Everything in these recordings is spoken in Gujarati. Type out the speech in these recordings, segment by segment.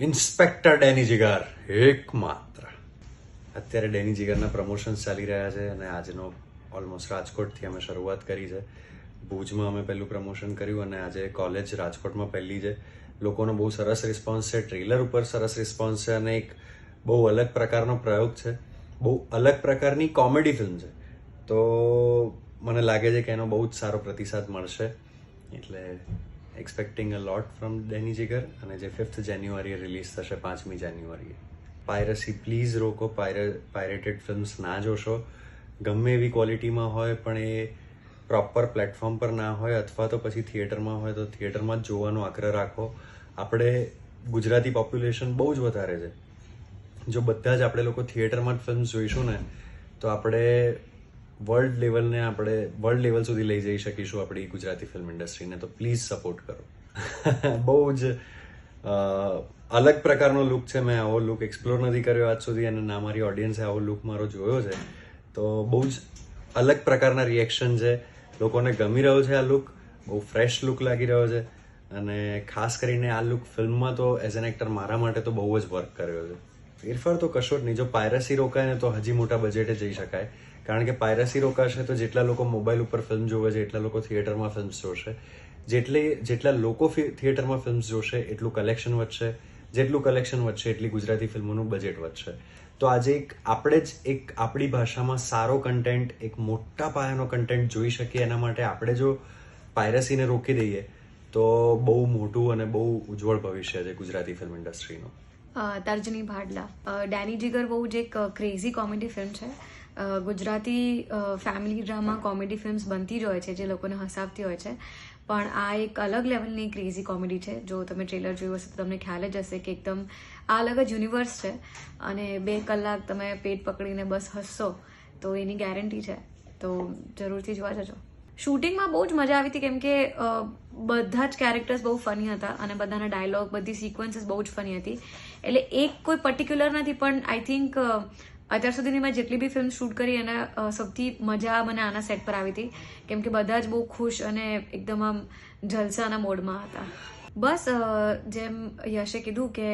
ઇન્સ્પેક્ટર ડેની જીગર, એકમાત્ર. અત્યારે ડેની જીગરના પ્રમોશન્સ ચાલી રહ્યા છે અને આજનો ઓલમોસ્ટ રાજકોટથી અમે શરૂઆત કરી છે. ભુજમાં અમે પહેલું પ્રમોશન કર્યું અને આજે કોલેજ રાજકોટમાં પહેલી છે. લોકોનો બહુ સરસ રિસ્પોન્સ છે, ટ્રેલર ઉપર સરસ રિસ્પોન્સ છે અને એક બહુ અલગ પ્રકારનો પ્રયોગ છે. બહુ અલગ પ્રકારની કોમેડી ફિલ્મ છે. તો મને લાગે છે કે એનો બહુ જ સારો પ્રતિસાદ મળશે. એટલે એક્સપેક્ટિંગ અ લોટ ફ્રોમ ડેની જીગર અને જે ફિફ્થ જાન્યુઆરીએ રિલીઝ થશે, પાંચમી જાન્યુઆરીએ પાયરસી પ્લીઝ રોકો. પાયર પાયરેટેડ ફિલ્મ્સ ના જોશો. ગમે એવી ક્વોલિટીમાં હોય, પણ એ પ્રોપર પ્લેટફોર્મ પર ના હોય, અથવા તો પછી થિયેટરમાં હોય, તો થિયેટરમાં જ જોવાનો આગ્રહ રાખો. આપણે ગુજરાતી પોપ્યુલેશન બહુ જ વધારે છે. જો બધા જ આપણે લોકો થિયેટરમાં જ ફિલ્મ જોઈશું ને, તો આપણે વર્લ્ડ લેવલને આપણે વર્લ્ડ લેવલ સુધી લઈ જઈ શકીશું આપણી ગુજરાતી ફિલ્મ ઇન્ડસ્ટ્રીને તો પ્લીઝ સપોર્ટ કરો. બહુ જ અલગ પ્રકારનો લુક છે. મેં આવો લુક એક્સપ્લોર નથી કર્યો આજ સુધી અને ના મારી ઓડિયન્સે આવો લુક મારો જોયો છે. તો બહુ જ અલગ પ્રકારના રિએક્શન છે. લોકોને ગમી રહ્યો છે આ લુક બહુ ફ્રેશ લુક લાગી રહ્યો છે. અને ખાસ કરીને આ લુક ફિલ્મમાં તો એઝ એન એક્ટર મારા માટે તો બહુ જ વર્ક કર્યો છે. ફેરફાર તો કશો જ નહીં. જો પાયરસી રોકાય ને તો હજી મોટા બજેટે જઈ શકાય. કારણ કે પાયરસી રોકાશે તો જેટલા લોકો મોબાઈલ ઉપર ફિલ્મ જોવે છે, એટલા લોકો થિયેટરમાં ફિલ્મ્સ જોશે. જેટલી, જેટલા લોકો થિયેટરમાં ફિલ્મ્સ જોશે, એટલું કલેક્શન વધશે. જેટલું કલેક્શન વધશે, એટલી ગુજરાતી ફિલ્મોનું બજેટ વધશે. તો આજે એક, આપણે જ એક આપણી ભાષામાં સારો કન્ટેન્ટ એક મોટા પાયાનો કન્ટેન્ટ જોઈ શકીએ એના માટે આપણે જો પાયરસીને રોકી દઈએ, તો બહુ મોટું અને બહુ ઉજ્જવળ ભવિષ્ય છે ગુજરાતી ફિલ્મ ઇન્ડસ્ટ્રીનું તર્જની ભાડલા. ડેની જીગર બહુ જ એક ક્રેઝી કોમેડી ફિલ્મ છે. Gujarati family drama comedy films બનતી જ હોય છે, જે લોકોને હસાવતી હોય છે. પણ આ એક અલગ લેવલની ક્રેઝી કોમેડી છે. જો તમે ટ્રેલર જોયું હશે તો તમને ખ્યાલ જ હશે કે એકદમ આ અલગ જ યુનિવર્સ છે. અને બે કલાક તમે પેટ પકડીને બસ હસશો, તો એની ગેરંટી છે. તો જરૂરથી જોવા જજો. શૂટિંગમાં બહુ જ મજા આવી હતી કેમ કે બધા જ કેરેક્ટર્સ બહુ ફની હતા અને બધાના ડાયલોગ બધી સિક્વન્સીસ બહુ જ ફની હતી. એટલે એક કોઈ પર્ટિક્યુલર નથી, પણ આઈ થિંક અત્યાર સુધીની મેં જેટલી બી ફિલ્મ શૂટ કરી અને સૌથી મજા મને આના સેટ પર આવી હતી. કેમ કે બધા જ બહુ ખુશ અને એકદમ આમ જલસાના મોડમાં હતા. બસ જેમ યશે કીધું કે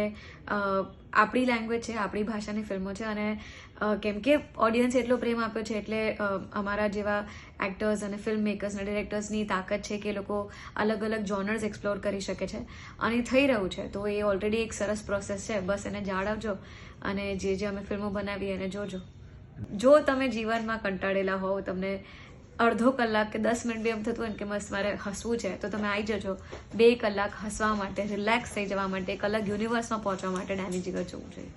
આપણી લેંગ્વેજ છે, આપણી ભાષાની ફિલ્મો છે અને કેમ કે ઓડિયન્સ એટલો પ્રેમ આપ્યો છે એટલે અમારા જેવા એક્ટર્સ અને ફિલ્મ મેકર્સ અને ડિરેક્ટર્સની તાકાત છે કે એ લોકો અલગ અલગ જોનર્સ એક્સપ્લોર કરી શકે છે. અને થઈ રહ્યું છે. તો એ ઓલરેડી એક સરસ પ્રોસેસ છે. બસ એને જાળવજો અને જે જે અમે ફિલ્મો બનાવી એને જોજો. જો તમે જીવનમાં કંટાળેલા હોવ, તમને અડધો કલાક કે દસ મિનિટ બી એમ થતું હોય કે બસ મારે હસવું છે, તો તમે આવી જજો. બે કલાક હસવા માટે, રિલેક્સ થઈ જવા માટે, એક અલગ યુનિવર્સમાં પહોંચવા માટે ડેની જીગર જોવું જોઈએ.